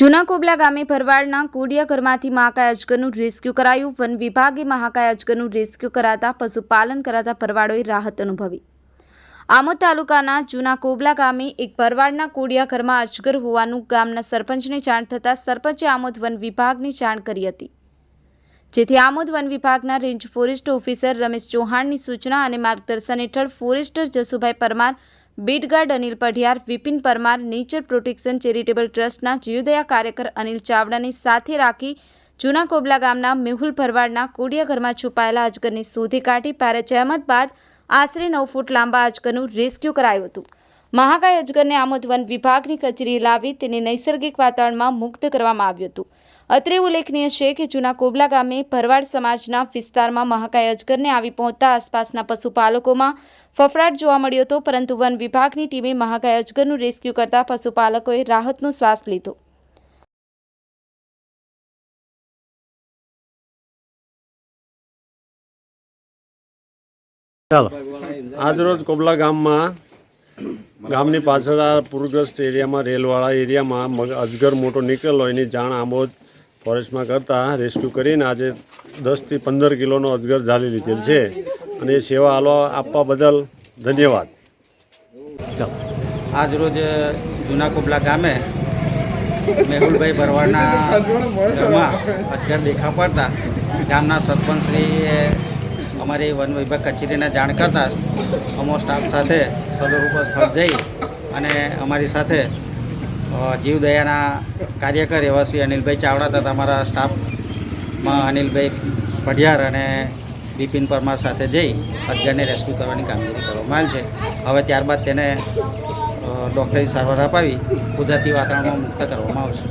જૂના કોબલા ગામે ભરવાડના કુડિયાઘરમાંથી મહાકાય અજગરનું રેસ્ક્યુ કરાયું. વન વિભાગે મહાકાય અજગરનું રેસ્ક્યુ કરાતા પશુપાલન કરાતા ભરવાડોએ રાહત અનુભવી. આમોદ તાલુકાના જૂના કોબલા ગામે એક ભરવાડના કુડિયાઘરમાં અજગર હોવાનું ગામના સરપંચને જાણ થતાં સરપંચે આમોદ વન વિભાગની જાણ કરી હતી. જેથી આમોદ વન વિભાગના રેન્જ ફોરેસ્ટ ઓફિસર રમેશ ચૌહાણની સૂચના અને માર્ગદર્શન હેઠળ forester Jasubhai Parmar beat guard Anil Padhiyar, Vipin Parmar, nature protection charitable ટ્રસ્ટના જીવદયા કાર્યકર અનિલ ચાવડાની સાથે રાખી જૂના કોબલા ગામના મેહુલ ભરવાડના કોડિયા ઘરમાં છુપાયેલા અજગરને શોધી કાઢી. ભારે જહેમત બાદ આશરે નવ ફૂટ લાંબા અજગરનું રેસ્ક્યુ કરાયું હતું. મહાકાય અજગરને આમોદ વન વિભાગની કચેરી લાવી તેને નૈસર્ગિક વાતાવરણમાં મુક્ત કરવામાં આવ્યું હતું. અત્રે ઉલ્લેખનીય છે કે જૂના કોબલા ગામે ભરવાડ સમાજના વિસ્તારમાં મહાકાય અજગરને આવી પહોંચતા આસપાસના પશુપાલકોમાં ફફડાટ જોવા મળ્યો હતો પરંતુ વન વિભાગની ટીમે મહાકાય અજગરનું રેસ્ક્યુ કરતા પશુપાલકોએ રાહતનો શ્વાસ લીધો. ચાલો. આજરોજ કોબલા ગામમાં ગામની પાછળ આ પૂરગ્રસ્ત એરિયામાં રેલવાળા એરિયામાં મગ- અજગર મોટો નીકળેલો એની જાણ આમોદ ફોરેસ્ટમાં કરતા રેસ્ક્યુ કરીને આજે દસથી પંદર કિલોનો અજગર ઝાલી લીધેલ છે. અને એ સેવા આલવા આપવા બદલ ધન્યવાદ. ચાલો. આજ રોજ જૂના કોબલા ગામે મેહુલભાઈ ભરવાડના ઘરમાં અજગર દેખા પડતા ગામના સરપંચશ્રીએ અમારી વન વિભાગ કચેરીને જાણ કરતા અમો સ્ટાફ સાથે સદરૂપ સ્થળ જઈ અને અમારી સાથે જીવદયાના કાર્યકર એવા શ્રી અનિલભાઈ ચાવડા તથા અમારા સ્ટાફમાં અનિલભાઈ પઢિયાર અને બિપિન પરમાર સાથે જઈ અજગરને રેસ્ક્યુ કરવાની કામગીરી કરવામાં આવેલ છે. હવે ત્યારબાદ તેને ડૉક્ટરી સારવાર અપાવી, કુદરતી વાતાવરણમાં મુક્ત કરવામાં આવશે.